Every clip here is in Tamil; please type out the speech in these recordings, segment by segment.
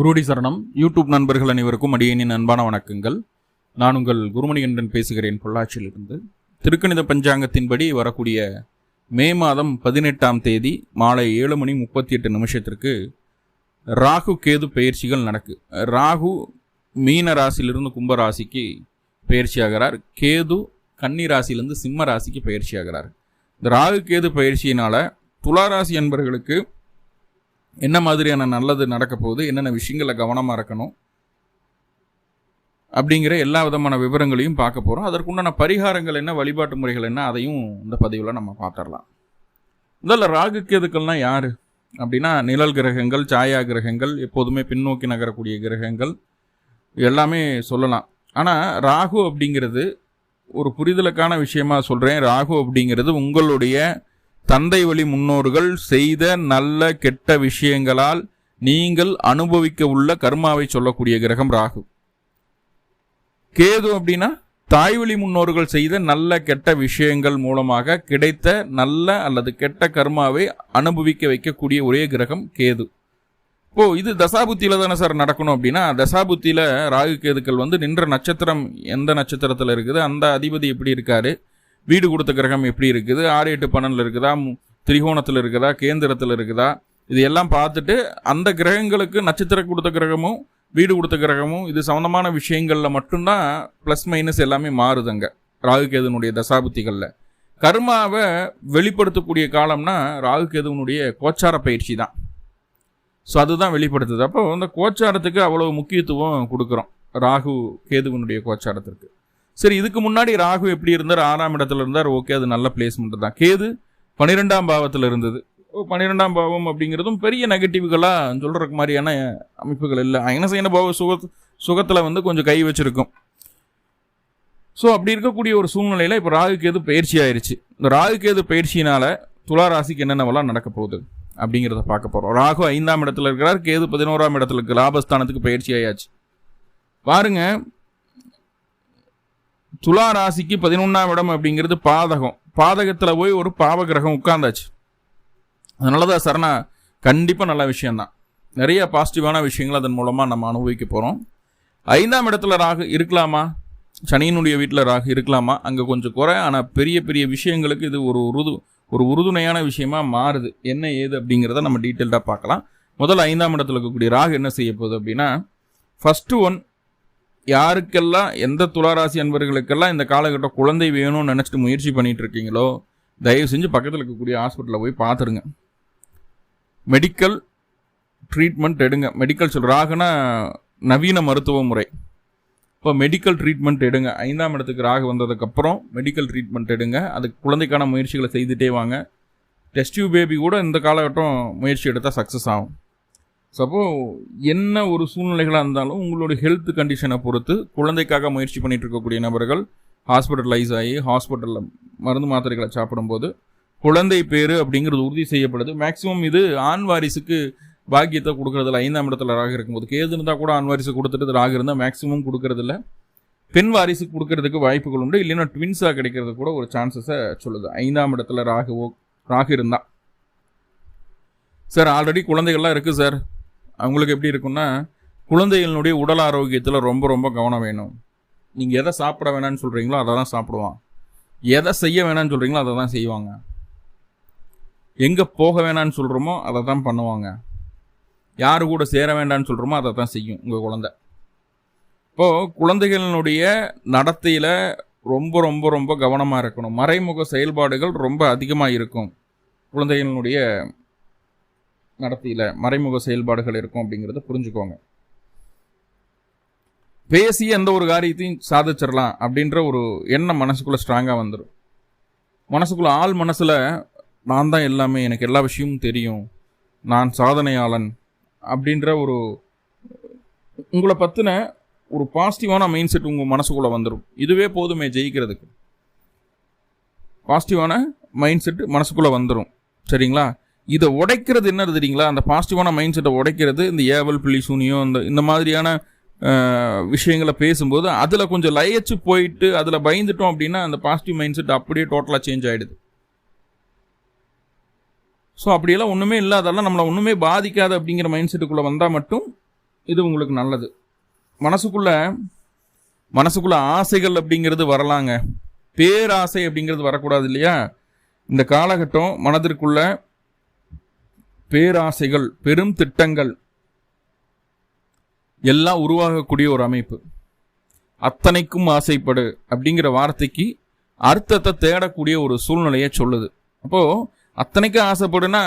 குருடி சரணம். யூடியூப் நண்பர்கள் அனைவருக்கும் அடியேனின் அன்பான வணக்கங்கள். நான் உங்கள் குருமணிகண்டன் பேசுகிறேன் பொள்ளாச்சியிலிருந்து. திருக்கணித பஞ்சாங்கத்தின்படி வரக்கூடிய மே மாதம் பதினெட்டாம் தேதி மாலை ஏழு மணி முப்பத்தி எட்டு நிமிஷத்திற்கு ராகு கேது பயிற்சிகள் நடக்கு. ராகு மீன ராசியிலிருந்து கும்ப ராசிக்கு பயிற்சியாகிறார். கேது கன்னி ராசியிலிருந்து சிம்ம ராசிக்கு பயிற்சியாகிறார். இந்த ராகு கேது பயிற்சியினால துலா ராசி என்ன மாதிரியான நல்லது நடக்க போகுது? என்னென்ன விஷயங்களை கவனமாக இருக்கணும்? அப்படிங்கிற எல்லா விதமான விவரங்களையும் பார்க்க போகிறோம் அதற்குண்டான பரிகாரங்கள் என்ன? வழிபாட்டு முறைகள் என்ன? அதையும் இந்த பதிவில் நம்ம பார்த்துடலாம். முதல்ல ராகு கேதுக்கள்னால் யார்? அப்படின்னா நிழல் கிரகங்கள் சாயா கிரகங்கள் எப்போதுமே பின்னோக்கி நகரக்கூடிய கிரகங்கள் எல்லாமே சொல்லலாம். ஆனால் ராகு அப்படிங்கிறது ஒரு புரிதலுக்கான விஷயமா சொல்கிறேன் ராகு அப்படிங்கிறது உங்களுடைய தந்தை வழி முன்னோர்கள் செய்த நல்ல கெட்ட விஷயங்களால் நீங்கள் அனுபவிக்க உள்ள கர்மாவை சொல்லக்கூடிய கிரகம் ராகு. கேது அப்படின்னா தாய்வழி முன்னோர்கள் செய்த நல்ல கெட்ட விஷயங்கள் மூலமாக கிடைத்த நல்ல அல்லது கெட்ட கர்மாவை அனுபவிக்க வைக்கக்கூடிய ஒரே கிரகம் கேது. இப்போ இது தசாபுத்தியில தானே சார் நடக்கணும் அப்படின்னா தசாபுத்தியில ராகு கேதுக்கள் வந்து நின்ற நட்சத்திரம் எந்த நட்சத்திரத்தில் இருக்குது அந்த அதிபதி எப்படி இருக்காரு வீடு கொடுத்த கிரகம் எப்படி இருக்குது? ஆறு எட்டு பன்னெண்டில் இருக்குதா? மு- திரிகோணத்தில் இருக்குதா? கேந்திரத்தில் இருக்குதா? இது எல்லாம் பார்த்துட்டு அந்த கிரகங்களுக்கு நட்சத்திரம் கொடுத்த கிரகமும் வீடு கொடுத்த கிரகமும் இது சம்மந்தமான விஷயங்களில் மட்டும்தான் ப்ளஸ் மைனஸ் எல்லாமே மாறுதுங்க. ராகுகேதுனுடைய தசாபுத்திகளில். கர்மாவை வெளிப்படுத்தக்கூடிய காலம்னா ராகுகேதுவனுடைய கோச்சார பயிற்சி தான். ஸோ அதுதான் வெளிப்படுத்துது. அப்போ அந்த கோச்சாரத்துக்கு அவ்வளோ முக்கியத்துவம் கொடுக்குறோம். ராகு கேதுவனுடைய கோச்சாரத்திற்கு. சரி இதுக்கு முன்னாடி ராகு எப்படி இருந்தார்? ஆறாம் இடத்துல இருந்தார். ஓகே அது நல்ல பிளேஸ்மெண்ட் தான். கேது பன்னிரெண்டாம் பாவத்தில் இருந்தது. ஓ, பன்னிரெண்டாம் பாவம் அப்படிங்கிறதும் பெரிய நெகட்டிவ்களாக சொல்கிறக்கு மாதிரியான அமைப்புகள் இல்லை. அயனசைன பாவ சுக சுகத்தில் வந்து கொஞ்சம் கை வச்சிருக்கும். ஸோ அப்படி இருக்கக்கூடிய ஒரு சூழ்நிலையில் இப்போ ராகு கேது பயிற்சி ஆயிடுச்சு இந்த ராகு கேது பயிற்சியினால் துலா ராசிக்கு என்னென்னவெல்லாம் நடக்க போகுது அப்படிங்கிறத பார்க்க போகிறோம் ராகு ஐந்தாம் இடத்துல இருக்கிறார் கேது பதினோராம் இடத்துல இருக்கு. லாபஸ்தானத்துக்கு பயிற்சி ஆயாச்சு. பாருங்க துலா ராசிக்கு பதினொன்றாம் இடம் அப்படிங்கிறது பாதகம். பாதகத்தில் போய் ஒரு பாவகிரகம் உட்கார்ந்தாச்சு. அதனால தான் சரணா கண்டிப்பாக நல்ல விஷயம்தான். நிறைய பாசிட்டிவான விஷயங்கள் அதன் மூலமாக நம்ம அனுபவிக்க போகிறோம் ஐந்தாம் இடத்துல ராகு இருக்கலாமா? சனியினுடைய வீட்டில் ராகு இருக்கலாமா? அங்கே கொஞ்சம் குறை ஆனால் பெரிய பெரிய விஷயங்களுக்கு இது ஒரு உருது ஒரு உறுதுணையான விஷயமா மாறுது. என்ன ஏது அப்படிங்கிறத நம்ம டீட்டெயில்டாக பார்க்கலாம். முதல்ல ஐந்தாம் இடத்துல இருக்கக்கூடிய ராகு என்ன செய்ய போகுது அப்படின்னா ஃபஸ்ட்டு ஒன் யாருக்கெல்லாம் எந்த துளாராசி அன்பர்களுக்கெல்லாம் இந்த காலகட்டம் குழந்தை வேணும்னு நினச்சிட்டு முயற்சி பண்ணிட்டு இருக்கீங்களோ தயவு செஞ்சு பக்கத்தில் இருக்கக்கூடிய ஹாஸ்பிட்டலில் போய் பார்த்துருங்க மெடிக்கல் ட்ரீட்மெண்ட் எடுங்க. மெடிக்கல் சொல் ராகுனா நவீன மருத்துவ முறை. இப்போ மெடிக்கல் ட்ரீட்மெண்ட் எடுங்க. ஐந்தாம் இடத்துக்கு ராகு வந்ததுக்கப்புறம் மெடிக்கல் ட்ரீட்மெண்ட் எடுங்க. அதுக்கு குழந்தைக்கான முயற்சிகளை செய்துட்டே வாங்க. டெஸ்ட் டியூப் பேபி கூட இந்த காலகட்டம் முயற்சி எடுத்தால் சக்ஸஸ் ஆகும். ஸோ அப்போ என்ன ஒரு சூழ்நிலைகளாக இருந்தாலும் உங்களோட ஹெல்த் கண்டிஷனை பொறுத்து குழந்தைக்காக முயற்சி பண்ணிட்டு இருக்கக்கூடிய நபர்கள் ஹாஸ்பிட்டலைஸ் ஆகி ஹாஸ்பிட்டலில் மருந்து மாத்திரைகளை சாப்பிடும்போது குழந்தை பேர் அப்படிங்கிறது உறுதி செய்யப்படுது. மேக்ஸிமம் இது ஆண் வாரிசுக்கு பாக்கியத்தை கொடுக்கறதில்ல. ஐந்தாம் இடத்துல ராக இருக்கும்போது கேது இருந்தால் கூட ஆண் வாரிசு கொடுத்துட்டு ராக இருந்தால் மேக்ஸிமம் கொடுக்கறதில்ல. பெண் வாரிசு கொடுக்கறதுக்கு வாய்ப்புகள் உண்டு. இல்லைன்னா ட்வின்ஸாக கிடைக்கிறது கூட ஒரு சான்சஸை சொல்லுது. ஐந்தாம் இடத்துல ராகுவோ ராகு இருந்தால் சார் ஆல்ரெடி குழந்தைகள்லாம் இருக்குது சார் அவங்களுக்கு எப்படி இருக்குன்னா குழந்தைகளினுடைய உடல் ஆரோக்கியத்தில் ரொம்ப ரொம்ப கவனம் வேணும். நீங்கள் எதை சாப்பிட வேணாம்னு சொல்கிறீங்களோ அதை தான் சாப்பிடுவான். எதை செய்ய வேணாம்னு சொல்கிறீங்களோ அதை தான் செய்வாங்க. எங்கே போக வேணாம்னு சொல்கிறோமோ அதை தான் பண்ணுவாங்க. யார் கூட சேர வேண்டாம்னு சொல்கிறோமோ அதை தான் செய்யும் உங்கள் குழந்தை. இப்போது குழந்தைகளினுடைய நடத்தையில் ரொம்ப ரொம்ப ரொம்ப கவனமாக இருக்கணும். மறைமுக செயல்பாடுகள் ரொம்ப அதிகமாக இருக்கும். குழந்தைகளினுடைய நடத்தியில் மறைமுக செயல்பாடுகள் இருக்கும் அப்படிங்கிறத புரிஞ்சுக்கோங்க. பேசி எந்த ஒரு காரியத்தையும் சாதிச்சிடலாம் அப்படின்ற ஒரு எண்ணம் மனசுக்குள்ளே ஸ்ட்ராங்காக வந்துடும் மனசுக்குள்ள ஆள் மனசில் நான் தான் எல்லாமே எனக்கு எல்லா விஷயமும் தெரியும் நான் சாதனையாளன் அப்படின்ற ஒரு உங்களை பற்றின ஒரு பாசிட்டிவான மைண்ட் செட் உங்கள் மனசுக்குள்ளே வந்துடும் இதுவே போதுமே ஜெயிக்கிறதுக்கு. பாசிட்டிவான மைண்ட் செட் மனசுக்குள்ளே வந்துடும் சரிங்களா? இதை உடைக்கிறது என்ன தெரியுங்களா? அந்த பாசிட்டிவான மைண்ட் செட்டை உடைக்கிறது இந்த ஏவல் பிள்ளி சூனியம் இந்த இந்த மாதிரியான விஷயங்களை பேசும்போது அதில் கொஞ்சம் லயச்சு போயிட்டு அதில் பயந்துட்டோம் அப்படின்னா அந்த பாசிட்டிவ் மைண்ட் செட் அப்படியே டோட்டலாக சேஞ்ச் ஆகிடுது ஸோ அப்படியெல்லாம் ஒன்றுமே இல்லாதெல்லாம் நம்மளை ஒன்றுமே பாதிக்காது அப்படிங்கிற மைண்ட் செட்டுக்குள்ளே வந்தால் மட்டும் இது உங்களுக்கு நல்லது. மனசுக்குள்ள மனசுக்குள்ள ஆசைகள் அப்படிங்கிறது வரலாங்க. பேராசை அப்படிங்கிறது வரக்கூடாது இல்லையா? இந்த காலகட்டம் மனதிற்குள்ளே பேராசைகள் பெரும் திட்டங்கள் எல்லாம் உருவாகக்கூடிய ஒரு அமைப்பு. அத்தனைக்கும் ஆசைப்படு அப்படிங்கிற வார்த்தைக்கு அர்த்தத்தை தேடக்கூடிய ஒரு சூழ்நிலையை சொல்லுது. அப்போது அத்தனைக்கும் ஆசைப்படுனா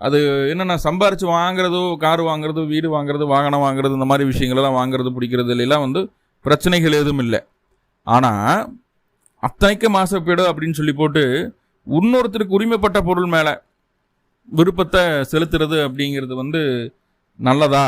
அது என்னென்ன சம்பாரித்து வாங்குறதோ கார் வாங்குறதோ வீடு வாங்குறது வாகனம் வாங்குறது இந்த மாதிரி விஷயங்களெல்லாம் வாங்குறது பிடிக்கிறதுலலாம் வந்து பிரச்சனைகள் எதுவும் இல்லை. ஆனால் அத்தனைக்கும் ஆசைப்படு அப்படின்னு சொல்லி போட்டு இன்னொருத்தருக்கு உரிமைப்பட்ட பொருள் மேலே விருப்பத்தை செலுத்துறது அப்படிங்கிறது வந்து நல்லதா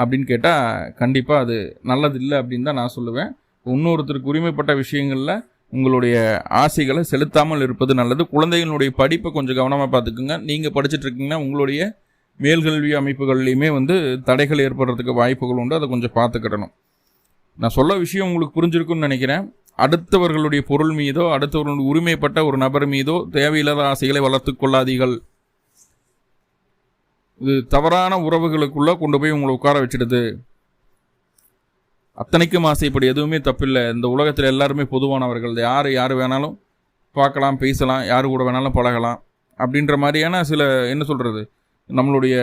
அப்படின்னு கேட்டால் கண்டிப்பாக அது நல்லது இல்லை அப்படின்னு தான் நான் சொல்லுவேன். இன்னொருத்தருக்கு உரிமைப்பட்ட விஷயங்களில் உங்களுடைய ஆசைகளை செலுத்தாமல் இருப்பது நல்லது. குழந்தைகளுடைய படிப்பை கொஞ்சம் கவனமாக பார்த்துக்குங்க. நீங்கள் படிச்சிட்டுருக்கீங்கன்னா உங்களுடைய மேல்கல்வி அமைப்புகள்லையுமே வந்து தடைகள் ஏற்படுறதுக்கு வாய்ப்புகள் உண்டு. அதை கொஞ்சம் பார்த்துக்கிடணும். நான் சொல்ல விஷயம் உங்களுக்கு புரிஞ்சிருக்குன்னு நினைக்கிறேன். அடுத்தவர்களுடைய பொருள் மீதோ அடுத்தவர்களுடைய உரிமைப்பட்ட ஒரு நபர் மீதோ தேவையில்லாத ஆசைகளை வளர்த்து கொள்ளாதீர்கள். இது தவறான உறவுகளுக்குள்ளே கொண்டு போய் உங்களை உட்கார வச்சிடுது. அத்தனைக்கும் ஆசைப்படி எதுவுமே தப்பில்லை. இந்த உலகத்தில் எல்லாருமே பொதுவானவர்கள். யார் யார் வேணாலும் பார்க்கலாம் பேசலாம். யார் கூட வேணாலும் பழகலாம். அப்படின்ற மாதிரியான சில என்ன சொல்கிறது நம்மளுடைய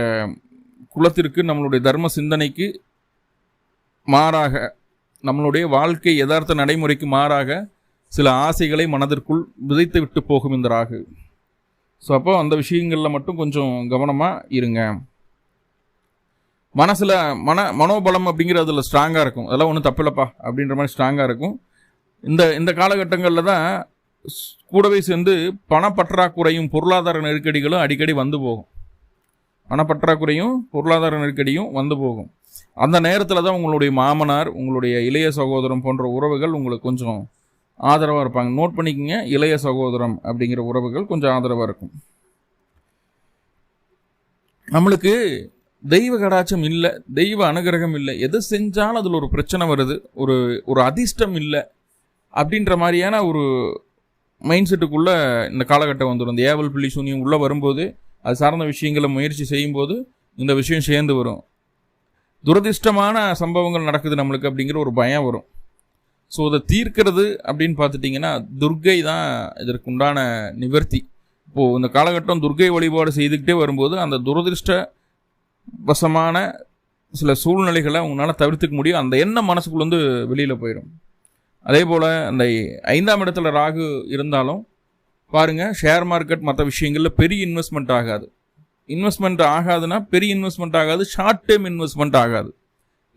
குலத்திற்கு நம்மளுடைய தர்ம சிந்தனைக்கு மாறாக நம்மளுடைய வாழ்க்கை யதார்த்த நடைமுறைக்கு மாறாக சில ஆசைகளை மனதிற்குள் விதைத்து விட்டு போகும் இந்த ராகு. ஸோ அப்போ அந்த விஷயங்களில் மட்டும் கொஞ்சம் கவனமாக இருங்க. மனசில் மன மனோபலம் அப்படிங்கிறதுல ஸ்ட்ராங்காக இருக்கும். அதெல்லாம் ஒன்றும் தப்பில்லப்பா அப்படின்ற மாதிரி ஸ்ட்ராங்காக இருக்கும். இந்த இந்த காலகட்டங்களில் தான் கூடவே சேர்ந்து பணப்பற்றாக்குறையும் பொருளாதார நெருக்கடிகளும் அடிக்கடி வந்து போகும். பணப்பற்றாக்குறையும் பொருளாதார நெருக்கடியும் வந்து போகும். அந்த நேரத்தில் தான் உங்களுடைய மாமனார் உங்களுடைய இளைய சகோதரம் போன்ற உறவுகள் உங்களுக்கு கொஞ்சம் ஆதரவாக இருப்பாங்க. நோட் பண்ணிக்கோங்க இளைய சகோதரம் அப்படிங்கிற உறவுகள் கொஞ்சம் ஆதரவாக இருக்கும். நம்மளுக்கு தெய்வ கடாச்சம் இல்லை தெய்வ அனுகிரகம் இல்லை. எது செஞ்சாலும் அதில் ஒரு பிரச்சனை வருது ஒரு ஒரு அதிர்ஷ்டம் இல்லை அப்படின்ற மாதிரியான ஒரு மைண்ட் செட்டுக்குள்ளே இந்த காலகட்டம் வந்துடும் இந்த ஏவல் பிள்ளி சூனியம் உள்ளே வரும்போது அது சார்ந்த விஷயங்களை முயற்சி செய்யும்போது இந்த விஷயம் சேர்ந்து வரும். துரதிர்ஷ்டமான சம்பவங்கள் நடக்குது நம்மளுக்கு அப்படிங்கிற ஒரு பயம் வரும். ஸோ அதை தீர்க்கிறது அப்படின்னு பார்த்துட்டிங்கன்னா துர்கை தான் இதற்குண்டான நிவர்த்தி. இப்போது இந்த காலகட்டம் துர்கை வழிபாடு செய்துக்கிட்டே வரும்போது அந்த துரதிருஷ்ட வசமான சில சூழ்நிலைகளை உங்களால் தவிர்த்துக்க முடியும். அந்த எண்ணம் மனசுக்குள்ளேருந்து வெளியில் போயிடும் அதே போல் அந்த ஐந்தாம் இடத்துல ராகு இருந்தாலும் பாருங்கள் ஷேர் மார்க்கெட் மற்ற விஷயங்களில் பெரிய இன்வெஸ்ட்மெண்ட் ஆகாது. இன்வெஸ்ட்மெண்ட் ஆகாதுன்னா பெரிய இன்வெஸ்ட்மெண்ட் ஆகாது ஷார்ட் டைம் இன்வெஸ்ட்மெண்ட் ஆகாது.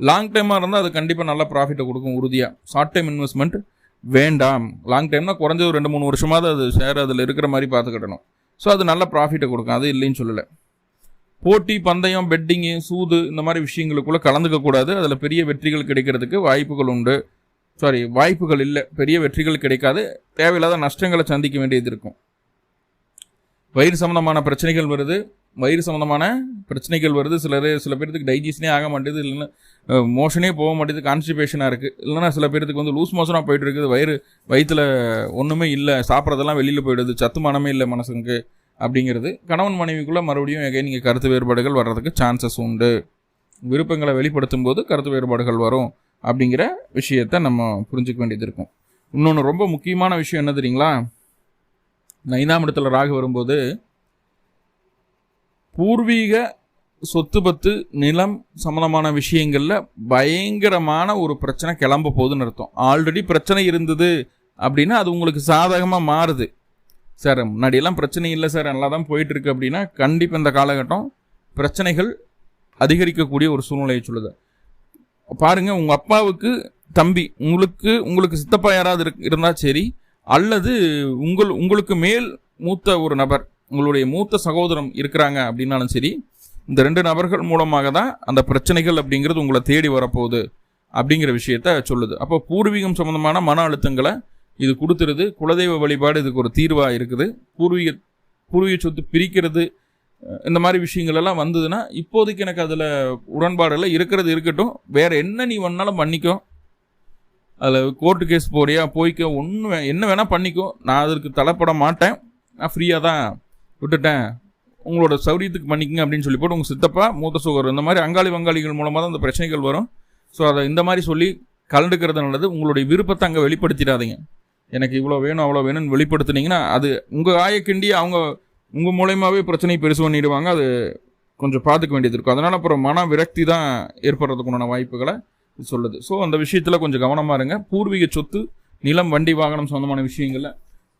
லாங் டைமாக இருந்தால் அது கண்டிப்பாக நல்ல ப்ராஃபிட்டை கொடுக்கும் உறுதியாக ஷார்ட் டைம் இன்வெஸ்ட்மெண்ட் வேண்டாம். லாங் டைம்னா குறைஞ்சது ஒரு ரெண்டு மூணு வருஷமாவது அது ஷேர் அதில் இருக்கிற மாதிரி பார்த்துக்கிடணும். ஸோ அது நல்ல ப்ராஃபிட்டை கொடுக்கும். அது இல்லைன்னு சொல்லலை. போட்டி பந்தயம் பெட்டிங்கு சூது இந்த மாதிரி விஷயங்களுக்குள்ளே கலந்துக்கக்கூடாது அதில் பெரிய வெற்றிகள் கிடைக்கிறதுக்கு வாய்ப்புகள் உண்டு. சாரி வாய்ப்புகள் இல்லை. பெரிய வெற்றிகள் கிடைக்காது. தேவையில்லாத நஷ்டங்களை சந்திக்க வேண்டியது இருக்கும். வயிறு சம்மந்தமான பிரச்சனைகள் வருது. வயிறு சம்மந்தமான பிரச்சனைகள் வருது. சிலர் சில பேர்த்துக்கு டைஜஷனே ஆக மாட்டேது. இல்லைன்னா மோஷனே போக மாட்டேது. கான்ஸ்டிபேஷனாக இருக்குது இல்லைன்னா சில பேர்த்துக்கு வந்து லூஸ் மோஷனாக போயிட்டு இருக்குது. வயிறு வயிற்றில் ஒன்றுமே இல்லை. சாப்பிட்றதெல்லாம் வெளியில் போயிடுது. சத்துமானமே இல்லை மனசுக்கு அப்படிங்கிறது. கணவன் மனைவிக்குள்ளே மறுபடியும் எகை நீங்கள் கருத்து வேறுபாடுகள் வர்றதுக்கு சான்சஸ் உண்டு. விருப்பங்களை வெளிப்படுத்தும் போது கருத்து வேறுபாடுகள் வரும் அப்படிங்கிற விஷயத்த நம்ம புரிஞ்சுக்க வேண்டியது இருக்கும். இன்னொன்று ரொம்ப முக்கியமான விஷயம் என்ன தெரியுங்களா? ஐந்தாம் இடத்துல ராகு வரும்போது பூர்வீக சொத்து பத்து நிலம் சம்மந்தமான விஷயங்களில் பயங்கரமான ஒரு பிரச்சனை கிளம்ப போகுதுன்னு அர்த்தம். ஆல்ரெடி பிரச்சனை இருந்தது அப்படின்னா அது உங்களுக்கு சாதகமாக மாறுது. சார் முன்னாடியெல்லாம் பிரச்சனை இல்லை சார். நல்லா தான் போயிட்டுருக்கு அப்படின்னா கண்டிப்பாக இந்த காலகட்டம் பிரச்சனைகள் அதிகரிக்கக்கூடிய ஒரு சூழ்நிலையை சொல்லுது. பாருங்கள் உங்கள் அப்பாவுக்கு தம்பி உங்களுக்கு உங்களுக்கு சித்தப்பா யாராவது இருந்தால் சரி அல்லது உங்கள் உங்களுக்கு மேல் மூத்த ஒரு நபர் உங்களுடைய மூத்த சகோதரம் இருக்கிறாங்க அப்படின்னாலும் சரி இந்த ரெண்டு நபர்கள் மூலமாக தான் அந்த பிரச்சனைகள் அப்படிங்கிறது உங்களை தேடி வரப்போகுது அப்படிங்கிற விஷயத்த சொல்லுது. அப்போ பூர்வீகம் சம்மந்தமான மன அழுத்தங்களை இது கொடுத்துருது. குலதெய்வ வழிபாடு இதுக்கு ஒரு தீர்வாக இருக்குது. பூர்வீக பூர்வீக சொத்து பிரிக்கிறது இந்த மாதிரி விஷயங்கள் எல்லாம் வந்ததுன்னா இப்போதைக்கு எனக்கு அதில் உடன்பாடில் இருக்கிறது இருக்கட்டும். வேறு என்ன நீ வேணாலும் பண்ணிக்கோ. அதில் கோர்ட்டு கேஸ் போறியா போய்க்க. ஒன்று என்ன வேணால் பண்ணிக்கோ. நான் அதற்கு தலைப்பட மாட்டேன். நான் ஃப்ரீயாக தான் விட்டுட்டேன். உங்களோட சௌரியத்துக்கு பண்ணிக்கங்க அப்படின்னு சொல்லி போட்டு உங்கள் சித்தப்பா மூத்த சுகர் இந்த மாதிரி அங்காளி வங்காளிகள் மூலமாக தான் அந்த பிரச்சனைகள் வரும். ஸோ அதை இந்த மாதிரி சொல்லி கலந்துக்கிறது நல்லது. உங்களுடைய விருப்பத்தை அங்கே வெளிப்படுத்திடாதீங்க. எனக்கு இவ்வளோ வேணும் அவ்வளோ வேணும்னு வெளிப்படுத்துனீங்கன்னா அது உங்கள் ஆயக்கிண்டி அவங்க உங்கள் மூலயமாவே பிரச்சனை பெருசு பண்ணிடுவாங்க. அது கொஞ்சம் பார்த்துக்க வேண்டியது இருக்கும். அதனால் அப்புறம் மன விரக்தி தான் ஏற்படுறதுக்குண்டான வாய்ப்புகளை சொல்லுது. ஸோ அந்த விஷயத்தில் கொஞ்சம் கவனமாக இருங்க. பூர்வீக சொத்து நிலம் வண்டி வாகனம் சொந்தமான விஷயங்களில்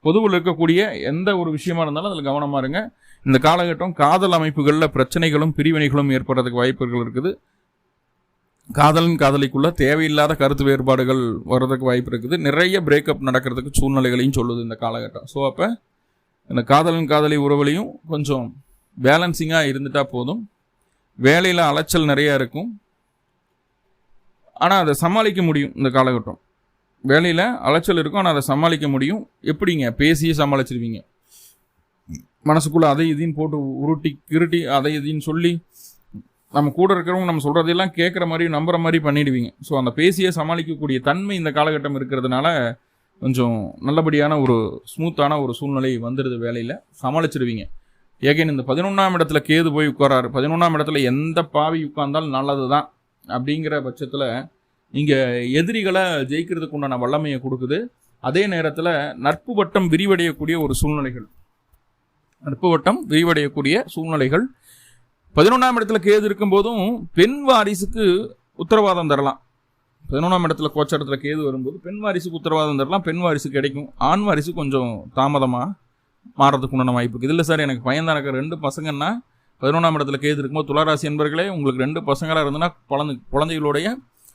பொதுவில் இருக்கக்கூடிய எந்த ஒரு விஷயமா இருந்தாலும் அதில் கவனமாக இருங்க. இந்த காலகட்டம் காதல் அமைப்புகளில் பிரச்சனைகளும் பிரிவினைகளும் ஏற்படுறதுக்கு வாய்ப்புகள் இருக்குது. காதலன் காதலிக்குள்ள தேவையில்லாத கருத்து வேறுபாடுகள் வர்றதுக்கு வாய்ப்பு இருக்குது. நிறைய பிரேக்கப் நடக்கிறதுக்கு சூழ்நிலைகளையும் சொல்லுது இந்த காலகட்டம். ஸோ அப்போ இந்த காதலன் காதலி உறவுலையும் கொஞ்சம் பேலன்சிங்காக இருந்துட்டா போதும். வேலையில் அலைச்சல் நிறையா இருக்கும். ஆனால் அதை சமாளிக்க முடியும் இந்த காலகட்டம். வேலையில் அலைச்சல் இருக்கும் ஆனால் அதை சமாளிக்க முடியும். எப்படிங்க? பேசியே சமாளிச்சிருவீங்க. மனசுக்குள்ளே அதை இதையும் போட்டு உருட்டி கிருட்டி அதை இதையும் சொல்லி நம்ம கூட இருக்கிறவங்க நம்ம சொல்கிறதெல்லாம் கேட்குற மாதிரி நம்புகிற மாதிரி பண்ணிடுவீங்க. ஸோ அந்த பேசியே சமாளிக்கக்கூடிய தன்மை இந்த காலகட்டம் இருக்கிறதுனால கொஞ்சம் நல்லபடியான ஒரு ஸ்மூத்தான ஒரு சூழ்நிலை வந்துடுது வேலையில். சமாளிச்சிடுவீங்க ஏகேன் இந்த பதினொன்றாம் இடத்துல கேது போய் உட்காராரு பதினொன்றாம் இடத்துல எந்த பாவி உட்கார்ந்தாலும் நல்லது தான் அப்படிங்கிற பட்சத்தில் இங்கே எதிரிகளை ஜெயிக்கிறதுக்கு உண்டான வல்லமையை கொடுக்குது. அதே நேரத்தில் நட்பு வட்டம் விரிவடையக்கூடிய ஒரு சூழ்நிலைகள். நட்பு வட்டம் விரிவடையக்கூடிய சூழ்நிலைகள். பதினொன்றாம் இடத்துல கேது இருக்கும்போதும் பெண் வாரிசுக்கு உத்தரவாதம் தரலாம். பதினொன்றாம் இடத்துல கோச்ச இடத்துல கேது வரும்போது பெண் வாரிசுக்கு உத்தரவாதம் தரலாம் பெண் வாரிசு கிடைக்கும். ஆண் வாரிசு கொஞ்சம் தாமதமாக மாறதுக்கு உண்டான வாய்ப்பு இருக்குது இல்லை சார் எனக்கு பையன் தான் ரெண்டு பசங்கன்னா பதினொன்றாம் இடத்துல கேது இருக்கும்போது துளாராசி என்பர்களே உங்களுக்கு ரெண்டு பசங்களாக இருந்ததுன்னா குழந்தை குழந்தைகளுடைய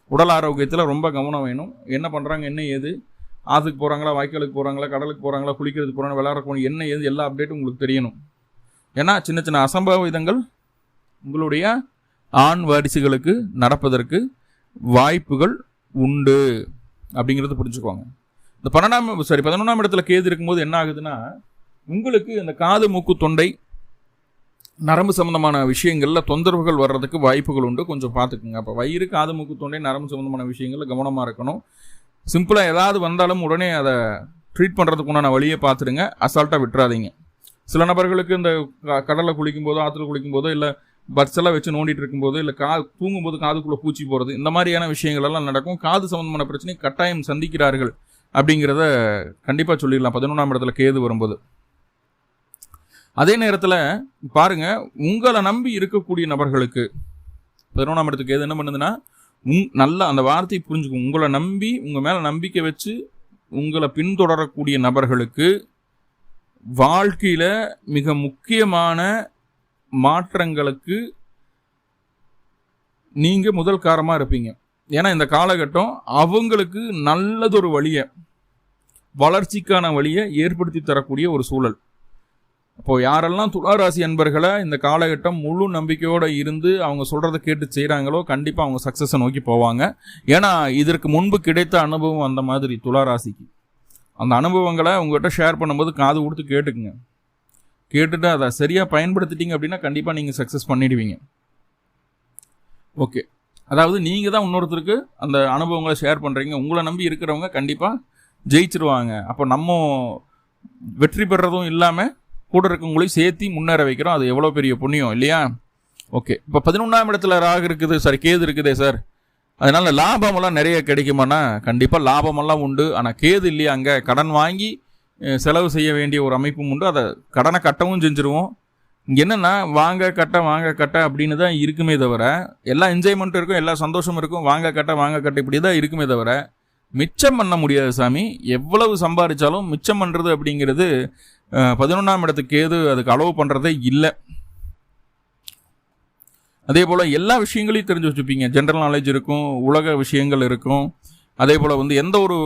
உடல் ஆரோக்கியத்தில் ரொம்ப கவனம் வேணும். என்ன பண்ணுறாங்க என்ன ஏது? ஆற்றுக்கு போகிறாங்களா வாய்க்காலுக்கு போகிறாங்களா கடலுக்கு போகிறாங்களா குளிக்கிறதுக்கு போகிறாங்க விளையாட போகணும் என்ன ஏது? எல்லா அப்டேட்டும் உங்களுக்கு தெரியணும். ஏன்னா சின்ன சின்ன அசம்பாவிதங்கள் உங்களுடைய ஆண் வாரிசுகளுக்கு நடப்பதற்கு வாய்ப்புகள் உண்டு. அப்படிங்கிறத புரிஞ்சுக்குவாங்க. இந்த பன்னெண்டாம் சாரி பதினொன்றாம் இடத்துல கேது இருக்கும்போது என்ன ஆகுதுன்னா உங்களுக்கு இந்த காது மூக்கு தொண்டை நரம்பு சம்மந்தமான விஷயங்களில் தொந்தரவுகள் வர்றதுக்கு வாய்ப்புகள் உண்டு. கொஞ்சம் பார்த்துக்குங்க. அப்போ வயிறு காது மூக்கு தொண்டை நரம்பு சம்மந்தமான விஷயங்களில் கவனமாக இருக்கணும். சிம்பிளாக ஏதாவது வந்தாலும் உடனே அதை ட்ரீட் பண்ணுறதுக்கு உண்டான வழியை பார்த்துடுங்க. அசால்ட்டாக விட்டுறாதீங்க. சில நபர்களுக்கு இந்த கடலில் குளிக்கும் போதோ ஆற்றுல குளிக்கும் போதோ இல்லை பட்ஸ் வச்சு நோண்டிட்டு இருக்கும்போது இல்லை கா தூங்கும்போது காதுக்குள்ளே பூச்சி போகிறது இந்த மாதிரியான விஷயங்கள் எல்லாம் நடக்கும். காது சம்மந்தமான பிரச்சனை கட்டாயம் சந்திக்கிறார்கள் அப்படிங்கிறத கண்டிப்பாக சொல்லிடலாம். பதினொன்றாம் இடத்துல கேது வரும்போது. அதே நேரத்தில் பாருங்க உங்களை நம்பி இருக்கக்கூடிய நபர்களுக்கு பதினொன்றாம் இடத்துக்கு எது என்ன பண்ணுதுன்னா உங் நல்லா அந்த வார்த்தையை புரிஞ்சுக்கும் உங்களை நம்பி உங்கள் மேலே நம்பிக்கை வச்சு உங்களை பின்தொடரக்கூடிய நபர்களுக்கு வாழ்க்கையில் மிக முக்கியமான மாற்றங்களுக்கு நீங்கள் முதல் காரமாக இருப்பீங்க. ஏன்னா இந்த காலகட்டம் அவங்களுக்கு நல்லதொரு வழியை வளர்ச்சிக்கான வழியை ஏற்படுத்தி தரக்கூடிய ஒரு சூழல். அப்போது யாரெல்லாம் துளாராசி அன்பர்களை இந்த காலகட்டம் முழு நம்பிக்கையோடு இருந்து அவங்க சொல்கிறத கேட்டு செய்கிறாங்களோ கண்டிப்பாக அவங்க சக்ஸஸை நோக்கி போவாங்க. ஏன்னா இதற்கு முன்பு கிடைத்த அனுபவம் அந்த மாதிரி துளாராசிக்கு. அந்த அனுபவங்களை உங்கள்கிட்ட ஷேர் பண்ணும்போது காது கொடுத்து கேட்டுக்குங்க. கேட்டுட்டு அதை சரியாக பயன்படுத்திட்டீங்க அப்படின்னா கண்டிப்பாக நீங்கள் சக்ஸஸ் பண்ணிடுவீங்க. ஓகே அதாவது நீங்கள் தான் இன்னொருத்தருக்கு அந்த அனுபவங்களை ஷேர் பண்ணுறீங்க உங்களை நம்பி இருக்கிறவங்க கண்டிப்பாக ஜெயிச்சிருவாங்க. அப்போ நம்ம வெற்றி பெறதும் இல்லாமல் கூட இருக்கவங்களையும் சேர்த்து முன்னேற வைக்கிறோம். அது எவ்வளோ பெரிய புண்ணியம் இல்லையா? ஓகே. இப்போ பதினொன்றாம் இடத்துல ராகு இருக்குது சார் கேது இருக்குதே சார். அதனால் லாபமெல்லாம் நிறைய கிடைக்குமானா? கண்டிப்பாக லாபமெல்லாம் உண்டு. ஆனால் கேது இல்லையா அங்கே? கடன் வாங்கி செலவு செய்ய வேண்டிய ஒரு அமைப்பும் உண்டு. அதை கடனை கட்டவும் செஞ்சுருவோம். இங்கே என்னென்னா வாங்க கட்ட வாங்க கட்ட அப்படின்னு தான் இருக்குமே தவிர எல்லா என்ஜாய்மெண்ட்டும் இருக்கும் எல்லா சந்தோஷமும் இருக்கும். வாங்க கட்ட வாங்க கட்ட இப்படி தான் இருக்குமே தவிர மிச்சம் பண்ண முடியாது சாமி. எவ்வளவு சம்பாதிச்சாலும் மிச்சம் பண்ணுறது அப்படிங்கிறது பதினொன்றாம் இடத்துக்கு ஏது அதுக்கு அளவு பண்ணுறதே இல்லை. அதே போல் எல்லா விஷயங்களையும் தெரிஞ்சு வச்சுப்பீங்க. ஜென்ரல் நாலேஜ் இருக்கும் உலக விஷயங்கள் இருக்கும். அதே போல் வந்து எந்த ஒரு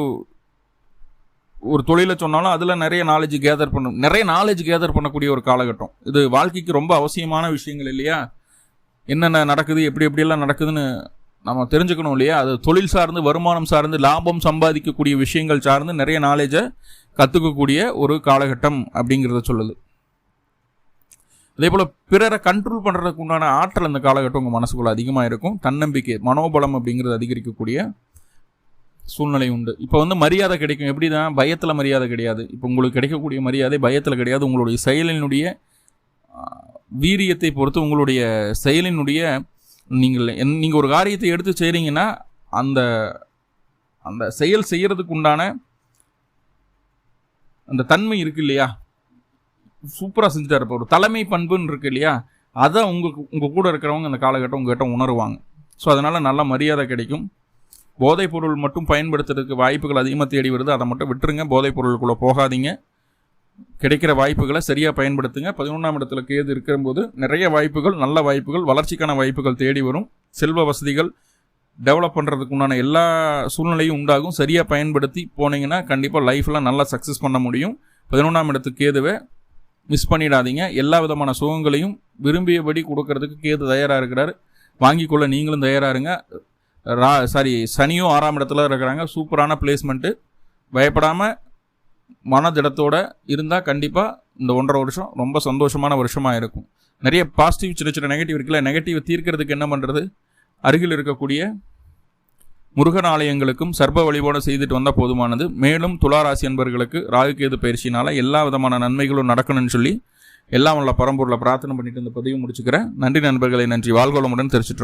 ஒரு தொழிலை சொன்னாலும் அதில் நிறைய நாலேஜ் கேதர் பண்ணும் நிறைய நாலேஜ் கேதர் பண்ணக்கூடிய ஒரு காலகட்டம். இது வாழ்க்கைக்கு ரொம்ப அவசியமான விஷயங்கள் இல்லையா? என்னென்ன நடக்குது எப்படி எப்படியெல்லாம் நடக்குதுன்னு நம்ம தெரிஞ்சுக்கணும் இல்லையா? அது தொழில் சார்ந்து வருமானம் சார்ந்து லாபம் சம்பாதிக்கக்கூடிய விஷயங்கள் சார்ந்து நிறைய நாலேஜை கற்றுக்கக்கூடிய ஒரு காலகட்டம் அப்படிங்கிறத சொல்லுது. அதே போல் பிறரை கண்ட்ரோல் பண்ணுறதுக்கு உண்டான ஆற்றல் அந்த காலகட்டம் உங்கள் மனசுக்குள்ள அதிகமாக இருக்கும். தன்னம்பிக்கை மனோபலம் அப்படிங்கிறது அதிகரிக்கக்கூடிய சூழ்நிலை உண்டு. இப்போ வந்து மரியாதை கிடைக்கும். எப்படி தான் பயத்தில் மரியாதை கிடையாது. இப்போ உங்களுக்கு கிடைக்கக்கூடிய மரியாதை பயத்தில் கிடையாது. உங்களுடைய செயலினுடைய வீரியத்தை பொறுத்து உங்களுடைய செயலினுடைய நீங்கள் என் நீங்கள் ஒரு காரியத்தை எடுத்து செய்கிறீங்கன்னா அந்த அந்த செயல் செய்கிறதுக்கு உண்டான அந்த தன்மை இருக்கு இல்லையா? சூப்பராக செஞ்சுட்டாரு. இப்போ ஒரு தலைமை பண்புன்னு இருக்கு இல்லையா? அதை உங்களுக்கு உங்கள் கூட இருக்கிறவங்க அந்த காலகட்டம் உங்ககிட்ட உணருவாங்க. ஸோ அதனால் நல்ல மரியாதை கிடைக்கும். போதைப் பொருள் மட்டும் பயன்படுத்துறதுக்கு வாய்ப்புகள் அதிகமாக தேடி வருது. அதை மட்டும் விட்டுருங்க. போதைப் பொருளுக்குள்ளே போகாதீங்க. கிடைக்கிற வாய்ப்புகளை சரியாக பயன்படுத்துங்க. பதினொன்றாம் இடத்துல கேது இருக்கும்போது நிறைய வாய்ப்புகள் நல்ல வாய்ப்புகள் வளர்ச்சிக்கான வாய்ப்புகள் தேடி வரும். செல்வ வசதிகள் டெவலப் பண்ணுறதுக்கு உண்டான எல்லா சூழ்நிலையும் உண்டாகும். சரியாக பயன்படுத்தி போனீங்கன்னா கண்டிப்பாக லைஃப்பில் நல்லா சக்ஸஸ் பண்ண முடியும். பதினொன்றாம் இடத்துக்கு கேதுவை மிஸ் பண்ணிடாதீங்க. எல்லா விதமான சுகங்களையும் விரும்பியபடி கொடுக்கறதுக்கு கேது தயாராக இருக்கிறார். வாங்கிக்கொள்ள நீங்களும் தயாராக இருங்க. ரா சாரி சனியும் ஆறாம் இடத்துல இருக்கிறாங்க. சூப்பரான பிளேஸ்மெண்ட்டு பயப்படாமல் மனதிடத்தோடு இருந்தால் கண்டிப்பாக இந்த ஒன்றரை வருஷம் ரொம்ப சந்தோஷமான வருஷமாக இருக்கும். நிறைய பாசிட்டிவ் சின்ன சின்ன நெகட்டிவ் இருக்குல்ல நெகட்டிவ் தீர்க்கிறதுக்கு என்ன பண்ணுறது அருகில் இருக்கக்கூடிய முருகன் ஆலயங்களுக்கும் சர்ப வழிபாடு செய்துட்டு வந்தால் போதுமானது. மேலும் துளாராசி அன்பர்களுக்கு ராகுகேது பயிற்சினால் எல்லா விதமான நன்மைகளும் நடக்கணும்னு சொல்லி எல்லாம் உள்ள பரம்பூரில் பிரார்த்தனை பண்ணிட்டு இந்த பதிவு முடிச்சுக்கிறேன். நன்றி நண்பர்களை நன்றி. வாழ்வளமுடன் தெரிவிச்சிட்டு